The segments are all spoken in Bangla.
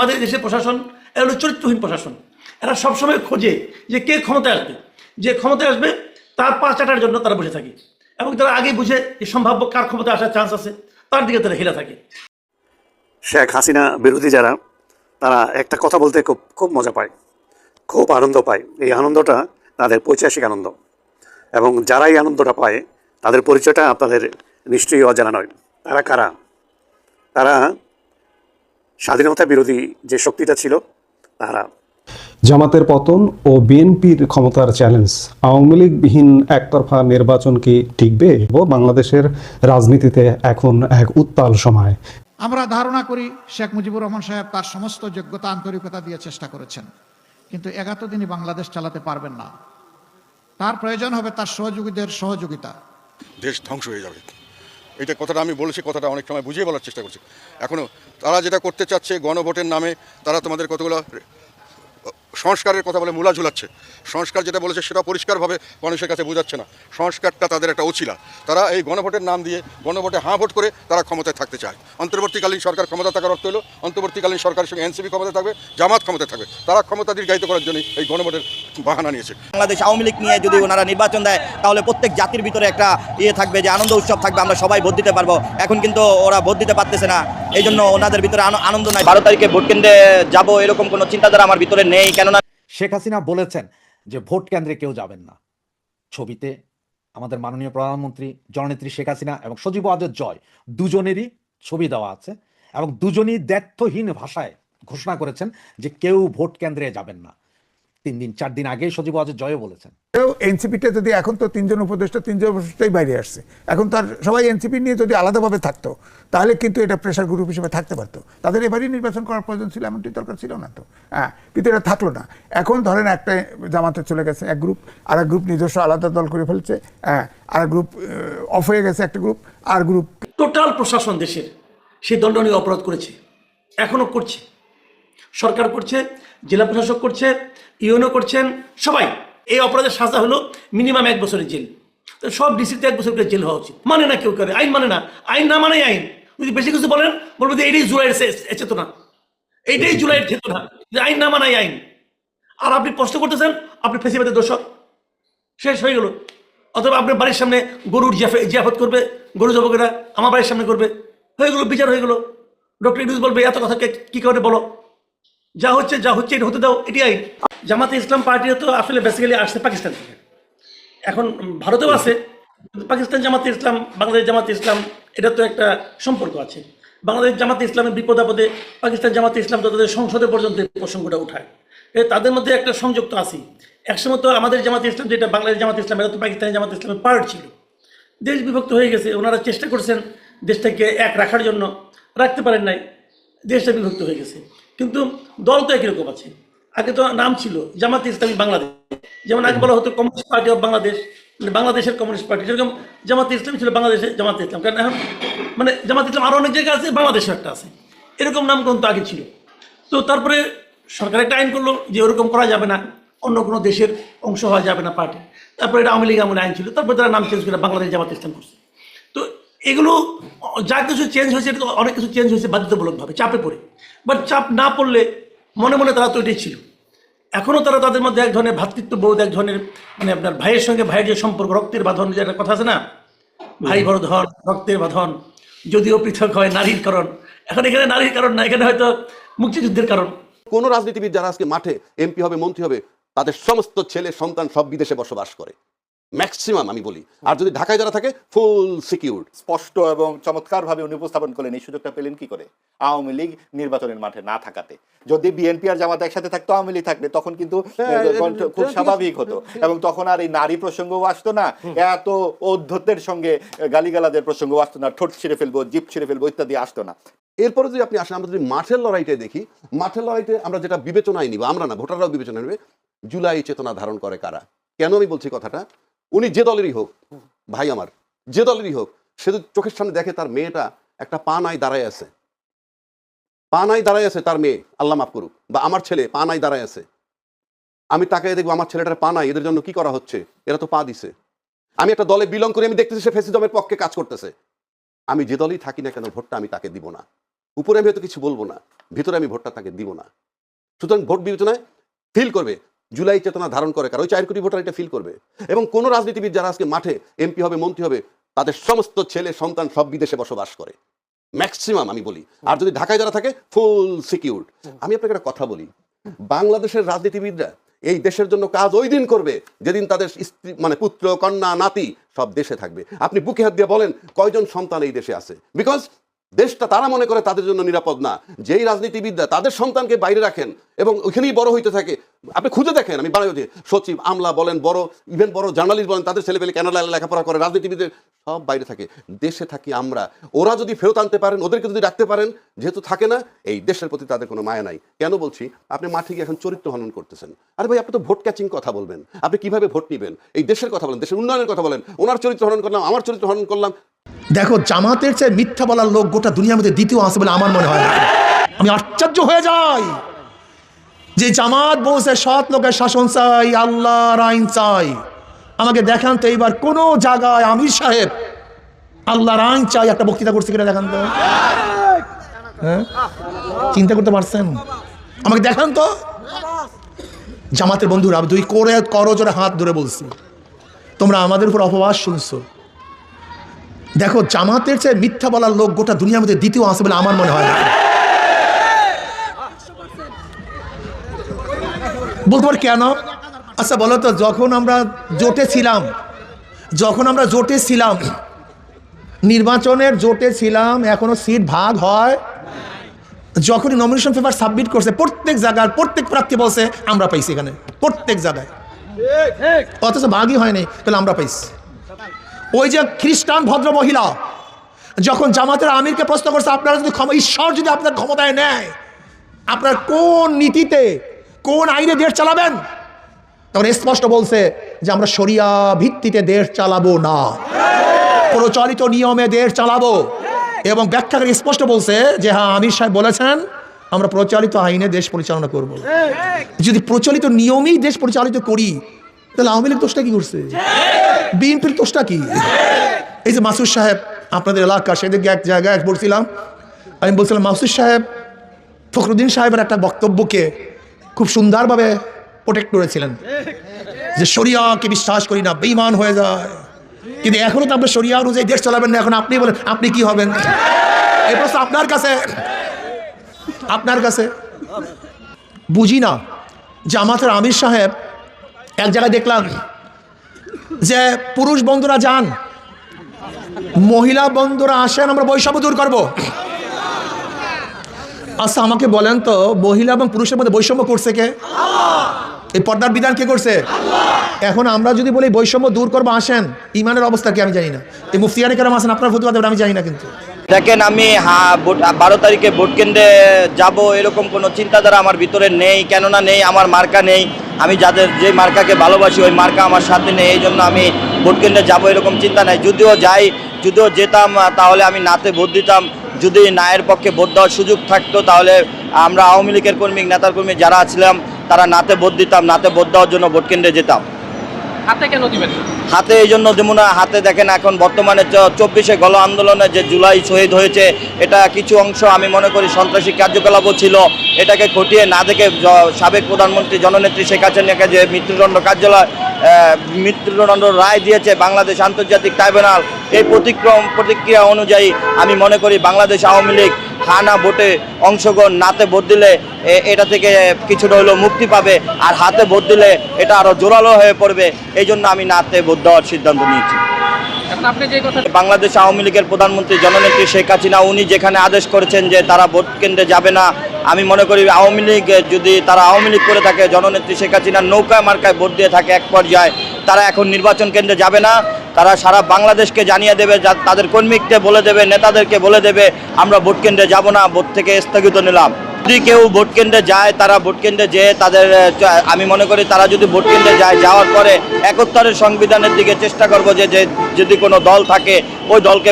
আমাদের দেশের প্রশাসন, এরা হলো চরিত্রহীন প্রশাসন। এরা সবসময় খোঁজে যে কে ক্ষমতায় আসবে। যে ক্ষমতায় আসবে, তার পা চাটার জন্য তারা বসে থাকে। এবং তারা আগে বুঝে যে সম্ভাব্য কার ক্ষমতায় আসার চান্স আছে, তার দিকে তারা হেলে থাকে। শেখ হাসিনা বিরোধী যারা, তারা একটা কথা বলতে খুব খুব মজা পায়। খুব আনন্দ পায়। এই আনন্দটা তাদের পৈচাসিক আনন্দ। এবং যারা এই আনন্দটা পায়, তাদের পরিচয়টা আপনাদের নিশ্চয়ই অজানা নয়। তারা কারা? তারা স্বাধীনতা বিরোধী যে শক্তিটা ছিল তারা জামাতের পতন ও বিএনপির ক্ষমতার চ্যালেঞ্জ আওয়ামী লীগবিহীন একতরফা নির্বাচন কি টিকবে? ও বাংলাদেশের রাজনীতিতে এখন এক উত্তাল সময়। আমরা ধারণা করি শেখ মুজিবুর রহমান সাহেব তার সমস্ত যোগ্যতা আন্তরিকতা দিয়ে চেষ্টা করেছেন। কিন্তু এগারো দিনই বাংলাদেশ চালাতে পারবেন না। তার প্রয়োজন হবে তার সহযোগীদের সহযোগিতা। দেশ ধ্বংস হয়ে যাবে। এটা কথাটা আমি বলেছি, কথাটা অনেক সময় বুঝিয়ে বলার চেষ্টা করছি। এখনও তারা যেটা করতে চাচ্ছে গণভোটের নামে, তারা তোমাদের কতগুলো সংস্কারের কথা বলে মূলা ঝুলাচ্ছে। সংস্কার যেটা বলেছে সেটা পরিষ্কারভাবে মানুষের কাছে বোঝাচ্ছে না। সংস্কারটা তাদের একটা অছিলা। তারা এই গণভোটের নাম দিয়ে গণভোটে হাঁ ভোট করে তারা ক্ষমতায় থাকতে চায়। অন্তর্বর্তীকালীন সরকার ক্ষমতা থাকার অর্থ হলো, অন্তর্বর্তীকালীন সরকারের সঙ্গে এনসিপি ক্ষমতা থাকবে, জামাত ক্ষমতা থাকবে। তারা ক্ষমতা দীর্ঘায়িত করার জন্য এই গণভোটের বাহানা নিয়েছে। বাংলাদেশ আওয়ামী লীগ নিয়ে যদি ওনারা নির্বাচন দেয় তাহলে প্রত্যেক জাতির ভিতরে একটা ইয়ে থাকবে যে আনন্দ উৎসব থাকবে আমরা সবাই ভোট দিতে পারব। এখন কিন্তু ওরা ভোট দিতে পারতেছে না। এই জন্য ওনাদের ভিতরে আনন্দ নাই। বারো তারিখে ভোট কেন্দ্রে যাব এরকম কোনো চিন্তাধারা আমার ভিতরে নেই কেননা শেখ হাসিনা বলেছেন যে ভোট কেন্দ্রে কেউ যাবেন না। ছবিতে আমাদের মাননীয় প্রধানমন্ত্রী জননেত্রী শেখ হাসিনা এবং সজীব ওয়াজের জয় দুজনেরই ছবি দেওয়া আছে এবং দুজনই দ্ব্যর্থহীন ভাষায় ঘোষণা করেছেন যে কেউ ভোট কেন্দ্রে যাবেন না। তিন দিন চার দিন আগেই সজীব ওয়াজের জয়ও বলেছেন। এনসিপিটা যদি এখন তো তিনজন উপদেষ্টা তিনজন উপদেষ্টাই বাইরে আসছে। এখন তার সবাই এনসিপি নিয়ে যদি আলাদাভাবে থাকতো তাহলে কিন্তু এটা প্রেশার গ্রুপ হিসেবে থাকতে পারতো। তাদের এবারই নির্বাচন করার প্রয়োজন ছিল এমনটি দরকার ছিল না তো। হ্যাঁ কিন্তু এটা থাকল না। এখন ধরেন একটা জামাতে চলে গেছে এক গ্রুপ আর এক গ্রুপ নিজস্ব আলাদা দল করে ফেলছে হ্যাঁ আর গ্রুপ অফ হয়ে গেছে একটা গ্রুপ আর গ্রুপ টোটাল প্রশাসন দেশের সেই দণ্ডনীয় অপরাধ করেছে এখনও করছে। সরকার করছে, জেলা প্রশাসক করছে ইউনো করছেন, সবাই। এই অপরাধের সাজা হলো মিনিমাম এক বছরের জেল। তো সব ডিসিতে এক বছর করে জেল হওয়া উচিত। মানে না কেউ করে, আইন মানে না। আইন না মানে আইন। যদি বেশি কিছু বলেন, বলব যে এটাই জুলাইয়ের চেতনা। এইটাই জুলাইয়ের চেতনা। আইন না মানাই আইন। আর আপনি প্রশ্ন করতেছেন, আপনি ফেসিবাদের দোষক। শেষ হয়ে গেল। অথবা আপনার বাড়ির সামনে গরুর জিয়াফে- জিয়াফত করবে, গরু জবকেরা আমার বাড়ির সামনে করবে। হয়ে গেলো, বিচার হয়ে গেলো। ডক্টর ইউনুস বলবে, এত কথা কি করে বলো? যা হচ্ছে যা হচ্ছে, এটা হতে দাও এটি আইন জামাতে ইসলাম পার্টিও তো আসলে বেসিক্যালি আসছে পাকিস্তান থেকে। এখন ভারতেও আছে পাকিস্তান জামাতে ইসলাম, বাংলাদেশ জামাতে ইসলাম, এটা তো একটা সম্পর্ক আছে। বাংলাদেশ জামাতে ইসলামের বিপদ আপদে পাকিস্তান জামাতে ইসলাম তো তাদের সংসদে পর্যন্ত প্রসঙ্গটা উঠায়। তাদের মধ্যে একটা সংযোগ তো আছেই। একসময় তো আমাদের জামাতে ইসলাম, যেটা বাংলাদেশ জামাতে ইসলাম, এটা তো পাকিস্তানি জামাতে ইসলামের পার্ট ছিল। দেশ বিভক্ত হয়ে গেছে, ওনারা চেষ্টা করছেন দেশটাকে এক রাখার জন্য, রাখতে পারেন নাই, দেশটা বিভক্ত হয়ে গেছে। কিন্তু দল তো একই রকম আছে। আগে তো নাম ছিল জামাতে ইসলামী বাংলাদেশ। যেমন আগে বলা হতো কমিউনিস্ট পার্টি অফ বাংলাদেশ মানে বাংলাদেশের কমিউনিস্ট পার্টি। যেরকম জামাতে ইসলামী ছিল বাংলাদেশের জামাতে ইসলাম। কারণ এখন মানে জামাতে ইসলাম আরও অনেক জায়গায় আছে বাংলাদেশে একটা আছে। এরকম নামকরণ তো আগে ছিল। তো তারপরে সরকার একটা আইন করল যে ওরকম করা যাবে না, অন্য কোনো দেশের অংশ হওয়া যাবে না পার্টি। তারপরে এটা আওয়ামী লীগ আমলে আইন ছিল। তারপরে তারা নাম চেঞ্জ করে বাংলাদেশ জামাত ইসলাম করছে। এগুলো, যা কিছু চেঞ্জ হয়েছে, এটা অনেক কিছু চেঞ্জ হয়েছে বাধ্যতামূলকভাবে, চাপে পড়ে। বাট চাপ না পড়লে মনে মনে তারা তো এটাই ছিল। এখনও তারা তাদের মধ্যে এক ধরনের ভ্রাতৃত্ববোধ এক ধরনের মানে আপনার ভাইয়ের সঙ্গে ভাইয়ের যে সম্পর্ক, রক্তের বাঁধন যে একটা কথা আছে না? ভাই বড় ধন, রক্তের বাঁধন, যদিও পৃথক হয় নারীর কারণ। এখন এখানে নারীর কারণ না, এখানে হয়তো মুক্তিযুদ্ধের কারণ। কোন রাজনীতিবিদ যারা আজকে মাঠে এমপি হবে, মন্ত্রী হবে, তাদের সমস্ত ছেলে, সন্তান সব বিদেশে বসবাস করে। ম্যাক্সিমাম আমি বলি। আর যদি ঢাকায় যারা থাকে ফুল সিকিউর স্পষ্ট এবং চমৎকারভাবে উনি উপস্থাপন করলেন এই সুযোগটা পেলেন কি করে? আওয়ামী লীগ নির্বাচনের মাঠে না থাকাতে। যদি বিএনপি আর জামাত একসাথে থাকতো আওয়ামী লীগ থাকলে তখন কিন্তু হ্যাঁ, খুব স্বাভাবিক হতো। এবং তখন আর এই নারী প্রসঙ্গও আসতো না। এত ঔদ্ধত্যের সঙ্গে গালিগালাদের প্রসঙ্গ আসতো না ঠোঁট ছিঁড়ে ফেলব জিপ ছিঁড়ে ফেলব ইত্যাদি আসতো না। এরপরে যদি আপনি আসেন আমরা যদি মাঠের লড়াইটা দেখি মাঠের লড়াইতে আমরা যেটা বিবেচনায় নিব আমরা না ভোটাররাও বিবেচনা নেবে জুলাই চেতনা ধারণ করে কারা? কেন আমি বলছি কথাটা? উনি যে দলেরই হোক, ভাই আমার, যে দলেরই হোক, সে চোখের সামনে দেখে তার মেয়েটা একটা পা নাই দাঁড়ায় আছে। পা নাই দাঁড়ায় আছে তার মেয়ে, আল্লাহ মাফ করুক, বা আমার ছেলে পা নাই দাঁড়ায় আছে। আমি তাকে দেখব আমার ছেলেটার পা নাই, এদের জন্য কি করা হচ্ছে? এরা তো পা দিছে। আমি একটা দলে বিলং করি, আমি দেখতেছি সে ফেসিজমের পক্ষে কাজ করতেছে। আমি যে দলই থাকি না কেন, ভোটটা আমি তাকে দিব না। উপরে আমি হয়তো কিছু বলব না, ভিতরে আমি ভোটটা তাকে দিব না। সুতরাং ভোট বিবেচনায় ফিল করবে জুলাই চেতনা ধারণ করে, কারণ ওই চার কোটি ভোটার এটা ফিল করবে। এবং কোনো রাজনীতিবিদ যারা আজকে মাঠে এমপি হবে, মন্ত্রী হবে, তাদের সমস্ত ছেলে, সন্তান সব বিদেশে বসবাস করে। ম্যাক্সিমাম আমি বলি। আর যদি ঢাকায় যারা থাকে ফুল সিকিউর আমি আপনাকে একটা কথা বলি। বাংলাদেশের রাজনীতিবিদরা এই দেশের জন্য কাজ ওই দিন করবে যেদিন তাদের স্ত্রী মানে পুত্র, কন্যা, নাতি সব দেশে থাকবে। আপনি বুকে হাত দিয়ে বলেন, কয়জন সন্তান এই দেশে আছে? বিকজ দেশটা তারা মনে করে তাদের জন্য নিরাপদ না। যেই রাজনীতিবিদরা তাদের সন্তানকে বাইরে রাখেন এবং ওইখানেই বড় হইতে থাকে আপনি খুঁজে দেখেন, আমি বানাই যে সচিব, আমলা বলেন, বড় ইভেন বড় জার্নালিস্ট বলেন, তাদের ছেলেপেলে কেনাডা লেখাপড়া করে রাজনীতিবিদের সব বাইরে থাকে। দেশে থাকি আমরা। ওরা যদি ফেরত আনতে পারেন, ওদেরকে যদি রাখতে পারেন, যেহেতু থাকে না, এই দেশের প্রতি তাদের কোনো মায়া নাই। কেন বলছি? আপনি মাঠে গিয়ে এখন চরিত্র হনন করতেছেন। আরে ভাই, আপনি তো ভোট ক্যাচিং কথা বলবেন। আপনি কীভাবে ভোট নেবেন? এই দেশের কথা বলেন, দেশের উন্নয়নের কথা বলেন। ওনার চরিত্র হনন করলাম, আমার চরিত্র হনন করলাম। দেখো, জামাতের চেয়ে মিথ্যা বলার লোক গোটা দুনিয়ার মধ্যে দ্বিতীয় আছে বলে আমার মনে হয় আমি আশ্চর্য হয়ে যাই। যে জামাত বলছে, সৎ লোকের শাসন চাই, আল্লাহর আইন চাই। আমাকে দেখান তো এইবার কোন জায়গায় আমির সাহেব আল্লাহর আইন চাই, একটা বক্তৃতা করছে কিনা দেখান তো। হ্যাঁ? চিন্তা করতে পারছেন? আমাকে দেখান তো। জামাতের বন্ধুরা দুই করে, করো জোরে হাত ধরে বলছি। তোমরা আমাদের উপর অপবাস শুনছো। দেখো, জামাতের চেয়ে মিথ্যা বলার লোক গোটা দুনিয়ার মধ্যে দ্বিতীয় আছে বলে আমার মনে হয় না। বলতে পারি কেন? আচ্ছা বলো তো, যখন আমরা জোটে ছিলাম, যখন আমরা জোটে ছিলাম, নির্বাচনের জোটে ছিলাম, এখনও সিট ভাগ হয়, যখনই নমিনেশন পেপার সাবমিট করছে, প্রত্যেক জায়গার প্রত্যেক প্রার্থী বলছে, আমরা পাইছি এখানে। প্রত্যেক জায়গায়। অথচ ভাগই হয়নি, তাহলে আমরা পাইছি। ওই যে খ্রিস্টান ভদ্র মহিলা, যখন জামাতের আমিরকে প্রশ্ন করছে, আপনারা যদি ক্ষমা ঈশ্বর যদি আপনার ক্ষমতায় নেয়, আপনার কোন নীতিতে কোন আইনে দেশ চালাবেন? তখন স্পষ্ট বলছে যে আমরা শরিয়া ভিত্তিতে দেশ চালাবো না। প্রচলিত নিয়মে দেশ চালাবো। এবং ব্যাখ্যাকারী স্পষ্ট বলছে যে হ্যাঁ আমির সাহেব বলেছেন, আমরা প্রচলিত আইনে দেশ পরিচালনা করব। যদি প্রচলিত নিয়মেই দেশ পরিচালিত করি, তাহলে আওয়ামী লীগ দোষটা কি করছে? বিএনপির দোষটা কি? এই যে মাসুদ সাহেব, আপনাদের এলাকা, সেদিকে এক জায়গায় বলছিলাম, আমি বলছিলাম, মাসুদ সাহেব, ফখরুদ্দিন সাহেবের একটা বক্তব্যকে খুব সুন্দরভাবে প্রোটেক্ট করেছিলেন। যে শরিয়াকে বিশ্বাস করি না বেইমান হয়ে যায়। কিন্তু এখনও তো আপনার শরিয়া অনুযায়ী দেশ চালাবেন না, এখন আপনি বলেন, আপনি কি হবেন? এই প্রশ্ন আপনার কাছে? আপনার কাছে? বুঝি না জামাতের আমির সাহেব এক জায়গায় দেখলাম যে পুরুষ বন্ধুরা যান, মহিলা বন্ধুরা আসেন, আমরা বৈষম্য দূর করব। আচ্ছা আমাকে বলেন তো মহিলা এবং পুরুষের মধ্যে বৈষম্য করছে কে? এই পর্দার বিধান কে করছে? এখন আমরা যদি বলি বৈষম্য দূর করব আসেন ইমানের অবস্থা কি আমি জানি না। এই মুফতিয়ানি কেরাম আসেন আপনার ফতুয়া দেবেন আমি জানি না কিন্তু। দেখেন আমি হ্যাঁ ভোট বারো তারিখে ভোট কেন্দ্রে যাব এরকম কোনো চিন্তাধারা আমার ভিতরে নেই কেননা নেই আমার মার্কা নেই। আমি যাদের যে মার্কাকে ভালোবাসি ওই মার্কা আমার সাথে নেই এই জন্য আমি ভোট কেন্দ্রে যাব এরকম চিন্তা নাই। যদিও যাই যদিও যেতাম তাহলে আমি নাতে ভোট দিতাম। যদি নায়ের পক্ষে ভোট দেওয়ার সুযোগ থাকতো, তাহলে আমরা আওয়ামী লীগের কর্মী, নেতার কর্মী যারা ছিলাম, তারা নাতে ভোট দিতাম, নাতে ভোট দেওয়ার জন্য ভোট কেন্দ্রে যেতাম। হাতে এই জন্য যেমন হাতে দেখেন এখন বর্তমানে চব্বিশে গণ আন্দোলনে যে জুলাই শহীদ হয়েছে, এটা কিছু অংশ আমি মনে করি সন্ত্রাসী কার্যকলাপও ছিল। এটাকে খটিয়ে না দেখে সাবেক প্রধানমন্ত্রী জননেত্রী শেখ হাসিনাকে যে মৃত্যুদণ্ড কার্যালয় মৃত্যুদণ্ড রায় দিয়েছে বাংলাদেশ আন্তর্জাতিক ট্রাইব্যুনাল, এই প্রতিক্রম, প্রতিক্রিয়া অনুযায়ী আমি মনে করি বাংলাদেশ আওয়ামী লীগ হানা ভোটে অংশগ্রহণ নাতে ভোট দিলে এটা থেকে কিছুটা হলেও মুক্তি পাবে আর হাতে ভোট দিলে এটা আরও জোরালো হয়ে পড়বে। এই জন্য আমি নাতে ভোট দেওয়ার সিদ্ধান্ত নিয়েছি। বাংলাদেশ আওয়ামী লীগের প্রধানমন্ত্রী জননেত্রী শেখ হাসিনা উনি যেখানে আদেশ করেছেন যে তারা ভোট কেন্দ্রে যাবে না আমি মনে করি আওয়ামী লীগ যদি তারা আওয়ামী লীগ করে থাকে জননেত্রী শেখ হাসিনা নৌকা মার্কায় ভোট দিয়ে থাকে এক পর্যায়ে তারা এখন নির্বাচন কেন্দ্রে যাবে না। তারা সারা বাংলাদেশকে জানিয়ে দেবে তাদের কর্মীকে বলে দেবে, নেতাদেরকে বলে দেবে, আমরা ভোট কেন্দ্রে যাব না, ভোট থেকে স্থগিত নিলাম। যদি কেউ ভোট কেন্দ্রে যায়, তারা ভোট কেন্দ্রে যেয়ে তাদের, আমি মনে করি তারা যদি ভোট কেন্দ্রে যায়, যাওয়ার পরে একত্তরের সংবিধানের দিকে চেষ্টা করব যে যদি কোনো দল থাকে, ওই দলকে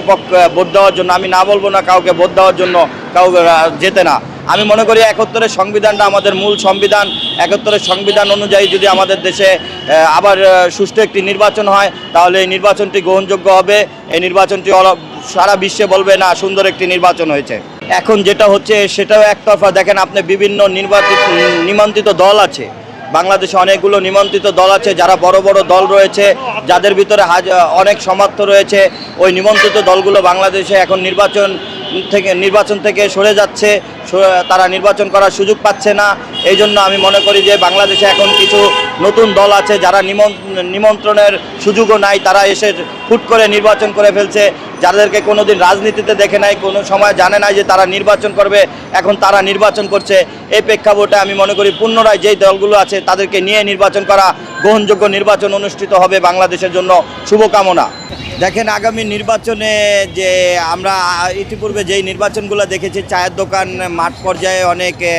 ভোট দেওয়ার জন্য। আমি না বলব না কাউকে ভোট দেওয়ার জন্য, কাউকে যেতে না। আমি মনে করি একত্তরের সংবিধানটা আমাদের মূল সংবিধান। একত্তরের সংবিধান অনুযায়ী যদি আমাদের দেশে আবার সুষ্ঠু একটি নির্বাচন হয়, তাহলে এই নির্বাচনটি গ্রহণযোগ্য হবে। এই নির্বাচনটি সারা বিশ্বে বলবে, না, সুন্দর একটি নির্বাচন হয়েছে। এখন যেটা হচ্ছে, সেটাও একতরফা দেখেন, আপনি বিভিন্ন নির্বাচিত, নিমন্ত্রিত দল আছে। বাংলাদেশে অনেকগুলো নিমন্ত্রিত দল আছে, যারা বড় বড় দল রয়েছে, যাদের ভিতরে অনেক সমর্থ রয়েছে। ওই নিমন্ত্রিত দলগুলো বাংলাদেশে এখন নির্বাচন থেকে নির্বাচন থেকে সরে যাচ্ছে। তারা নির্বাচন করার সুযোগ পাচ্ছে না। এই জন্য আমি মনে করি যে বাংলাদেশে এখন কিছু নতুন দল আছে যারা নিমন- নিমন্ত্রণের সুযোগও নাই। তারা এসে হুট করে নির্বাচন করে ফেলছে। যাদেরকে কোনো দিন রাজনীতিতে দেখে নাই, কোনো সময় জানে নাই যে তারা নির্বাচন করবে। এখন তারা নির্বাচন করছে। এই প্রেক্ষাপটে আমি মনে করি পুনরায় যেই দলগুলো আছে তাদেরকে নিয়ে নির্বাচন করা গ্রহণযোগ্য নির্বাচন অনুষ্ঠিত হবে বাংলাদেশের জন্য। শুভকামনা। দেখেন, আগামী নির্বাচনে যে আমরা ইতিপূর্বে যেই নির্বাচনগুলো দেখেছি, চায়ের দোকান মাঠ পর্যায়ে অনেক এ, এ,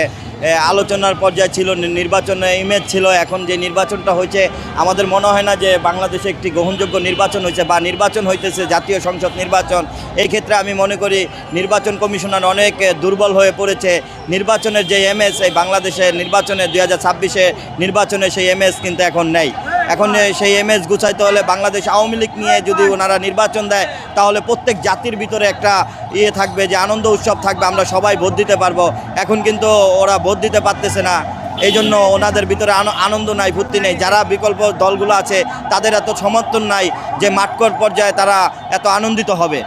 আলোচনার পর্যায়ে ছিল, নি- নির্বাচনে ইমেজ ছিল। এখন যে নির্বাচনটা হয়েছে, আমাদের মনে হয় না যে বাংলাদেশে একটি গ্রহণযোগ্য নির্বাচন হয়েছে বা নির্বাচন হইতেছে জাতীয় সংসদ নির্বাচন। এই ক্ষেত্রে আমি মনে করি নির্বাচন কমিশনার অনেক দুর্বল হয়ে পড়েছে। নির্বাচনের যে এমএস এই বাংলাদেশের নির্বাচনে দুই হাজার ছাব্বিশে নির্বাচনে সেই এমএস কিন্তু এখন নেই। এখন সেই এমএস গুছাইতে হলে বাংলাদেশ আওয়ামী লীগ নিয়ে যদি ওনারা নির্বাচন দেয়, তাহলে প্রত্যেক জাতির ভিতরে একটা ইয়ে থাকবে, যে আনন্দ উৎসব থাকবে, আমরা সবাই ভোট দিতে পারব। এখন কিন্তু ওরা ভোট দিতে পারতেছে না। এই জন্য ওনাদের ভিতরে আন- আনন্দ নাই, ফুর্তি নেই। যারা বিকল্প দলগুলো আছে, তাদের এত সমর্থন নাই যে মাঠকর পর্যায়ে তারা এত আনন্দিত হবে।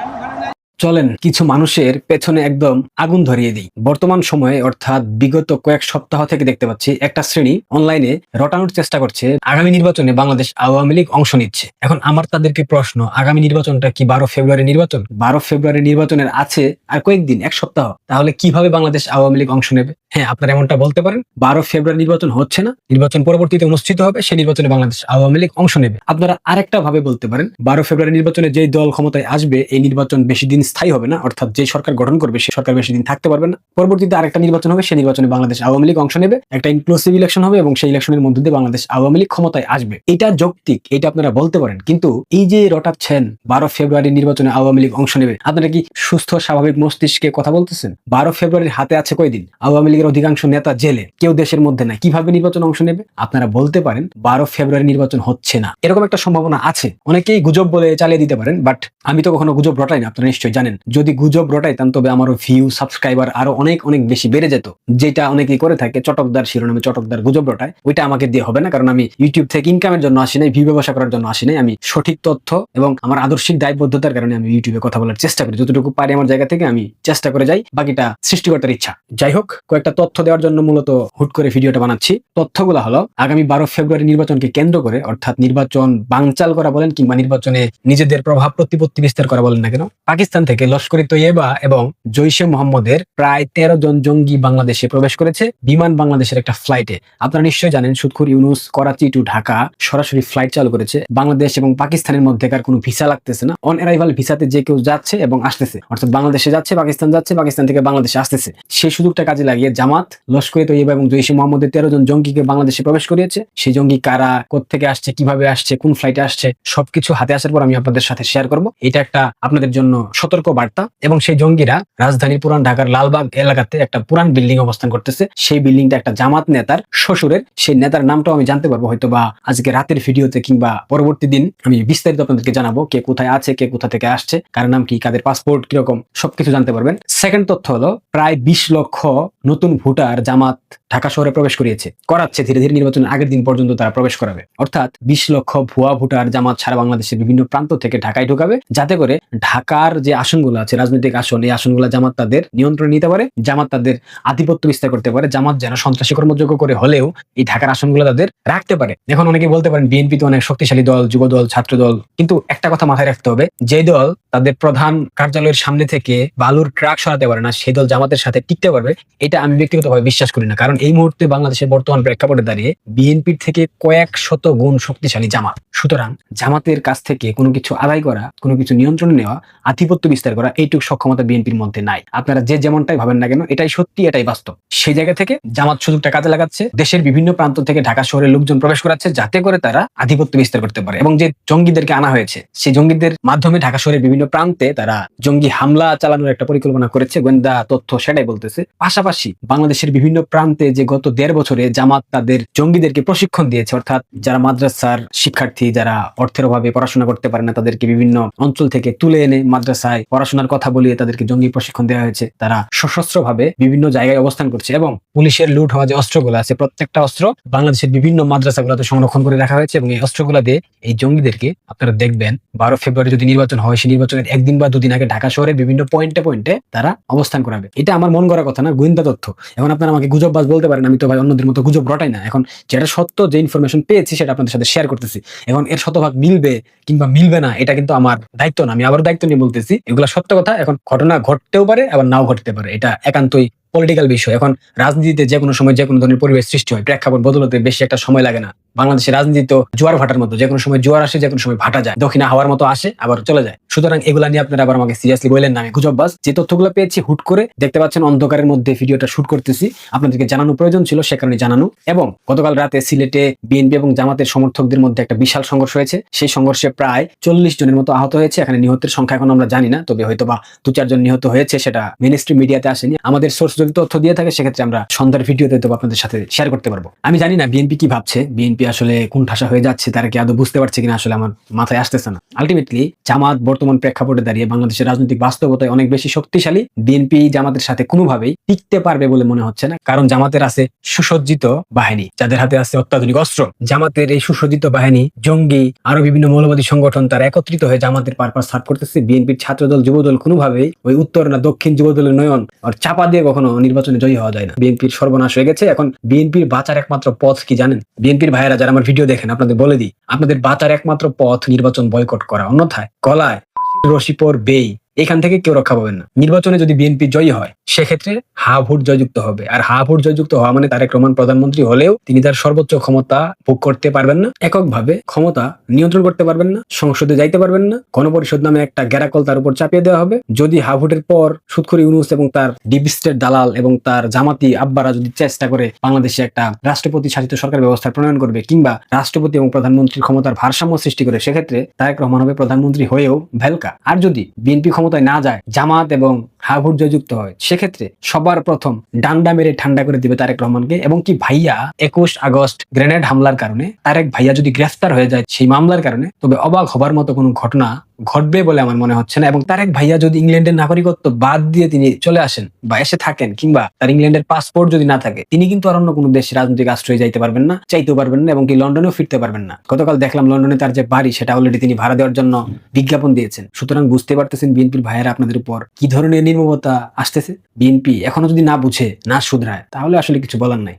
চলেন, কিছু মানুষের পেছনে একদম আগুন ধরিয়ে দিই। বর্তমান সময়ে, অর্থাৎ বিগত কয়েক সপ্তাহ থেকে দেখতে পাচ্ছি, একটা শ্রেণি অনলাইনে রটানোর চেষ্টা করছে। আগামী নির্বাচনে বাংলাদেশ আওয়ামী লীগ অংশ নিচ্ছে। এখন আমার তাদেরকে প্রশ্ন, আগামী নির্বাচনটা কি বারো ফেব্রুয়ারি নির্বাচন? বারো ফেব্রুয়ারি নির্বাচনের আছে আর কয়েকদিন, এক সপ্তাহ। তাহলে কীভাবে বাংলাদেশ আওয়ামী লীগ অংশ নেবে? হ্যাঁ আপনারা এমনটা বলতে পারেন। বারো ফেব্রুয়ারি নির্বাচন হচ্ছে না। নির্বাচন পরবর্তীতে অনুষ্ঠিত হবে সেই নির্বাচনে বাংলাদেশ আওয়ামী লীগ অংশ নেবে। আপনারা আরেকটা ভাবে বলতে পারেন, বারো ফেব্রুয়ারি নির্বাচনে যে দল ক্ষমতায় আসবে, এই নির্বাচন বেশি দিন স্থায়ী হবে না, অর্থাৎ যে সরকার গঠন করবে সেই সরকার বেশি দিন থাকতে পারবে না। পরবর্তীতে আরেকটা নির্বাচন হবে, সেই নির্বাচনে বাংলাদেশ আওয়ামী লীগ অংশ নেবে, একটা ইনক্লুসিভ ইলেকশন হবে এবং সেই ইলেকশনের মধ্যে দিয়ে বাংলাদেশ আওয়ামী লীগ ক্ষমতায় আসবে। এটা যৌক্তিক, এটা আপনারা বলতে পারেন। কিন্তু এই যে রটাচ্ছেন বারো ফেব্রুয়ারি নির্বাচনে আওয়ামী লীগ অংশ নেবে, আপনারা কি সুস্থ, স্বাভাবিক মস্তিষ্কে কথা বলতেছেন? বারো ফেব্রুয়ারির হাতে আছে কয়দিন? আওয়ামী লীগের অধিকাংশ নেতা জেলে, কেউ দেশের মধ্যে নাই। কীভাবে নির্বাচন অংশ নেবে? আপনারা বলতে পারেন, বারো ফেব্রুয়ারি নির্বাচন হচ্ছে না। এরকম একটা সম্ভাবনা আছে। অনেকেই গুজব বলে চালিয়ে দিতে পারেন, বাট আমি তো কখনো গুজব রটাই না, আপনারা নিশ্চয়ই জানেন। যদি গুজব রটাইতাম তবে আমারও ভিউ সাবস্ক্রাইবার আরও অনেক অনেক বেশি বেড়ে যেত। যেটা অনেকেই করে থাকে, চটকদার শিরোনামে চটকদার গুজব রটায়, ওইটা আমাকে দিয়ে হবে না, কারণ আমি ইউটিউব থেকে ইনকামের জন্য আসি নাই ভিউ ব্যবসা করার জন্য আসি নাই, আমি সঠিক তথ্য এবং আমার আদর্শিক দায়বদ্ধতার কারণে আমি ইউটিউবে কথা বলার চেষ্টা করি। যতটুকু পারি আমার জায়গা থেকে আমি চেষ্টা করে যাই, বাকিটা সৃষ্টিকর্তার ইচ্ছা। যাই হোক, কয়েকটা তথ্য দেওয়ার জন্য মূলত হুট করে ভিডিওটা বানাচ্ছি। তথ্যগুলো হলো, আগামী বারো ফেব্রুয়ারি নির্বাচনকে কেন্দ্র করে, অর্থাৎ নির্বাচন বাংচাল করা বলেন কিংবা নির্বাচনে নিজেদের প্রভাব প্রতিপত্তি বিস্তার করা বলেন না কেন, পাকিস্তান লস্করি তৈয়বা এবং জৈশে মোহাম্মদের প্রায় তেরো জন জঙ্গি বাংলাদেশে প্রবেশ করেছে। বিমান বাংলাদেশের একটা ফ্লাইটে আপনারা নিশ্চয়ই জানেন সুদখুর ইউনুস করাচি টু ঢাকা সরাসরি ফ্লাইট চালু করেছে। বাংলাদেশ এবং পাকিস্তানের মধ্যেকার কোনো ভিসা লাগতেছে না। অন অ্যারাইভাল ভিসাতে যে কেউ যাচ্ছে এবং আসতেছে, অর্থাৎ বাংলাদেশে যাচ্ছে, পাকিস্তান যাচ্ছে, পাকিস্তান থেকে বাংলাদেশে আসতেছে। সেই সুযোগটা কাজে লাগিয়ে জামাত লস্করি তৈয়বা এবং জৈশে মোহাম্মদের তেরো জন জঙ্গিকে বাংলাদেশে প্রবেশ করিয়েছে। সেই জঙ্গি কারা থেকে আসছে, কীভাবে আসছে, কোন ফ্লাইটে আসছে, সবকিছু হাতে আসার পর আমি আপনাদের সাথে শেয়ার করব। এটা একটা আপনাদের জন্য সতর্ক বার্তা এবং সেই জঙ্গিরা রাজধানীর পুরান ঢাকার লালবাগ এলাকাতে একটা পুরান বিল্ডিং অবস্থান করতেছে। সেই বিল্ডিংটা একটা জামাত নেতার শ্বশুরের। সেই নেতার নামটাও আমি জানতে পারব হয়তো বা আজকে রাতের ভিডিওতে কিংবা পরবর্তী দিন আমি বিস্তারিত আপনাদেরকে জানাব কে কোথায় আছে, কে কোথা থেকে আসছে, কার নাম কি, কাদের পাসপোর্ট, কীরকম সবকিছু জানতে পারবেন। সেকেন্ড তথ্য হলো, প্রায় বিশ লক্ষ নতুন ভোটার জামাত ঢাকা শহরে প্রবেশ করিয়েছে। করাচ্ছে ধীরে ধীরে নির্বাচনের আগের দিন পর্যন্ত তারা প্রবেশ করাবে। অর্থাৎ বিশ লক্ষ ভুয়া ভোটার জামাত সারা বাংলাদেশের বিভিন্ন প্রান্ত থেকে ঢাকায় ঢুকাবে। যাতে করে ঢাকার যে আসনগুলো আছে, রাজনৈতিক আসন, এই আসনগুলো জামাত তাদের নিয়ন্ত্রণে নিতে পারে, জামাত তাদের আধিপত্য বিস্তার করতে পারে, জামাত যেন সন্ত্রাসী কর্মযোগ্য করে হলেও এই ঢাকার আসনগুলো তাদের রাখতে পারে। এখন অনেকে বলতে পারেন, বিএনপি তো অনেক শক্তিশালী দল যুব দল ছাত্র দল কিন্তু একটা কথা মাথায় রাখতে হবে, যে দল তাদের প্রধান কার্যালয়ের সামনে থেকে বালুর ট্রাক সরাতে পারে না, সেই দল জামাতের সাথে টিকতে পারবে, এটা আমি ব্যক্তিগতভাবে বিশ্বাস করি না। কারণ এই মুহূর্তে বাংলাদেশের বর্তমান প্রেক্ষাপটে দাঁড়িয়ে বিএনপির থেকে কয়েক শত গুণ শক্তিশালী জামাত। সুতরাং জামাতের কাছ থেকে কোনো কিছু আদায় করা, কোনো কিছু নিয়ন্ত্রণে নেওয়া, আধিপত্য বিস্তার করা এইটুকু সক্ষমতা বিএনপির মধ্যে নাই। আপনারা যে যেমনটাই ভাবেন না কেন, এটাই সত্যি, এটাই বাস্তব। সেই জায়গা থেকে জামাত সুযোগটা কাজে লাগাচ্ছে। দেশের বিভিন্ন প্রান্ত থেকে ঢাকা শহরে লোকজন প্রবেশ করাচ্ছে যাতে করে তারা আধিপত্য বিস্তার করতে পারে। এবং যে জঙ্গিদেরকে আনা হয়েছে সেই জঙ্গিদের মাধ্যমে ঢাকা শহরের বিভিন্ন প্রান্তে তারা জঙ্গি হামলা চালানোর একটা পরিকল্পনা করেছে। গোয়েন্দা তথ্য সেটাই বলতেছে। পাশাপাশি বাংলাদেশের বিভিন্ন প্রান্তে যে গত দেড় বছরে জামাত তাদের জঙ্গিদেরকে প্রশিক্ষণ দিয়েছে, অর্থাৎ যারা মাদ্রাসার শিক্ষার্থী, যারা অর্থের অভাবে পড়াশোনা করতে পারে না, তাদেরকে বিভিন্ন অঞ্চল থেকে তুলে এনে মাদ্রাসায় পড়াশোনার কথা বলিয়ে তাদেরকে জঙ্গি প্রশিক্ষণ দেওয়া হয়েছে। তারা সশস্ত্র ভাবে বিভিন্ন জায়গায় অবস্থান করছে এবং পুলিশের লুট হওয়া যে অস্ত্রগুলো আছে, প্রত্যেকটা অস্ত্র বাংলাদেশের বিভিন্ন মাদ্রাসাগুলোতে সংরক্ষণ করে রাখা হয়েছে এবং এই অস্ত্রগুলো দিয়ে এই জঙ্গিদেরকে আপনারা দেখবেন, বারো ফেব্রুয়ারি যদি নির্বাচন হয়, সেই নির্বাচনের একদিন বা দুদিন আগে ঢাকা শহরের বিভিন্ন পয়েন্টে পয়েন্টে তারা অবস্থান করাবে। এটা আমার মন করা কথা না, গোয়েন্দা তথ্য। এখন আপনারা আমাকে গুজববাজ বলতে পারেন, আমি তো ভাই অন্যদের মতো গুজব রটাই না। এখন যেটা সত্য, যে ইনফরমেশন পেয়েছি, সেটা আপনাদের সাথে শেয়ার করতেছি। এখন এর শতভাগ মিলবে কিংবা মিলবে না, এটা কিন্তু আমার দায়িত্ব না। আমি আবার দায়িত্ব নিয়ে বলতেছি, এগুলো সত্য কথা। এখন ঘটনা ঘটতেও পারে, আবার নাও ঘটতে পারে। এটা একান্তই পলিটিক্যাল বিষয়। এখন রাজনীতিতে যে কোনো সময় যে কোনো ধরনের পরিবেশ সৃষ্টি হয়, প্রেক্ষাপট বদলতে বেশি একটা সময় লাগে না। বাংলাদেশের রাজনীতি তো জোয়ার ভাটার মতো যে কোনো সময় জোয়ার আসে যে কোনো সময় ভাটা যায়। দক্ষিণা হাওয়ার মতো আসে, আবার চলে যায়। সুতরাং এগুলা নিয়ে আপনারা আবার আমাকে সিরিয়াসলি বললেন না, আমি গুজববাজ যে তথ্যগুলো পেয়েছি হুট করে, দেখতে পাচ্ছেন অন্ধকারের মধ্যে ভিডিওটা শুট করতেছি। আপনাদেরকে জানানো প্রয়োজন ছিল সে কারণে জানানো। এবং গতকাল রাতে সিলেটে বিএনপি এবং জামাতের সমর্থকদের মধ্যে একটা বিশাল সংঘর্ষ হয়েছে। সেই সংঘর্ষে প্রায় চল্লিশ জনের মতো আহত হয়েছে। এখানে নিহতের সংখ্যা এখন আমরা জানি না, তবে হয়তো বা দু চারজন নিহত হয়েছে, সেটা মিনিস্ট্রি মিডিয়াতে আসেনি। আমাদের সোর্স যদি তথ্য দিয়ে থাকে, সেক্ষেত্রে আমরা সন্ধ্যার ভিডিওতে বা আপনাদের সাথে শেয়ার করতে পারব। আমি জানি না বিএনপি কি ভাবছে। বিএনপি আসলে কোন ঠাসা হয়ে যাচ্ছে, তারা কি আদৌ বুঝতে পারছে কিনা আসলে আমার মাথায় আসতেছে না। আলটিমেটলি জামাত বর্তমান প্রেক্ষাপটে দাঁড়িয়ে বাংলাদেশের রাজনৈতিক বাস্তবতায় অনেক বেশি শক্তিশালী। বিএনপি জামাতের সাথে কোনোভাবেই টিকতে পারবে বলে মনে হচ্ছে না, কারণ জামাতের আছে সুসজ্জিত বাহিনী, যাদের হাতে আছে অত্যাধুনিক অস্ত্র। জামাতের এই সুসজ্জিত বাহিনী, জঙ্গি, আরও বিভিন্ন মৌলবাদী সংগঠন, তারা একত্রিত হয়ে জামাতের পারপাস সার্ভ করতেছে। বিএনপির ছাত্রদল, যুবদল কোনোভাবেই ওই উত্তর না দক্ষিণ যুবদলের নয়ন, আর চাপা দিয়ে কখনো নির্বাচনে জয়ী হওয়া যায় না। বিএনপির সর্বনাশ হয়ে গেছে। এখন বিএনপির বাঁচার একমাত্র পথ কি জানেন? বিএনপির ভাইয়েরা যারা আমার ভিডিও দেখেন, আপনাদের বলে দিই, আপনাদের বাঁচার একমাত্র পথ নির্বাচন বয়কট করা। অন্যথায় গলায় রশিপর বেই এখান থেকে কেউ রক্ষা পাবেন না। নির্বাচনে যদি বিএনপি জয়ী হয়, সেক্ষেত্রে হা ভোট জয়যুক্ত হবে। আর হা ভোট জয়যুক্ত হওয়া মানে তারেক রহমান প্রধানমন্ত্রী হলেও তিনি তার সর্বোচ্চ ক্ষমতা ভোগ করতে পারবেন না। এককভাবে ক্ষমতা নিয়ন্ত্রণ করতে পারবেন না, সংসদে যাইতে পারবেন না। গণপরিষদ নামে একটা গ্যারাকল তার উপর চাপিয়ে দেওয়া হবে। যদি হা ভোটের পর সুৎখুরি ইউনুস এবং তার ডিপ স্টেট দালাল এবং তার জামাতি আব্বারা যদি চেষ্টা করে বাংলাদেশে একটা রাষ্ট্রপতি শাসিত সরকার ব্যবস্থা প্রণয়ন করবে কিংবা রাষ্ট্রপতি এবং প্রধানমন্ত্রীর ক্ষমতার ভারসাম্য সৃষ্টি করে, সেক্ষেত্রে তারেক রহমান হবে প্রধানমন্ত্রী হয়েও ভেলকা। আর যদি বিএনপি ক্ষমতায় না যায় জামাত এবং হাভুট জয়যুক্ত হয়। সেক্ষেত্রে সবার প্রথম ডান্ডা মেরে ঠান্ডা করে দিবে তারেক রহমানকে এবং কি ভাইয়া একুশ আগস্ট গ্রেনেড হামলার কারণে তারেক ভাইয়া যদি গ্রেফতার হয়ে যায় সেই মামলার কারণে, তবে অবাক হবার মতো কোনো ঘটনা ঘটবে বলে আমার মনে হচ্ছে না এবং তারেক ভাইয়া যদি ইংল্যান্ডের নাগরিকত্ব বাদ দিয়ে তিনি চলে আসেন বা এসে থাকেন কিংবা তার ইংল্যান্ডের পাসপোর্ট যদি না থাকে, তিনি কিন্তু আর অন্য কোনো দেশে রাজনৈতিক আশ্রয় যাইতে পারবেন না, চাইতেও পারবেন না এবং কি লন্ডনেও ফিরতে পারবেন না। গতকাল দেখলাম লন্ডনে তার যে বাড়ি, সেটা অলরেডি তিনি ভাড়া দেওয়ার জন্য বিজ্ঞাপন দিয়েছেন। সুতরাং বুঝতে পারতেছেন বিএনপির ভাইয়েরা আপনাদের উপর কি ধরনের নির্মমতা আসতেছে। বিএনপি এখনও যদি না বুঝে না শুধরায় তাহলে আসলে কিছু বলার নাই।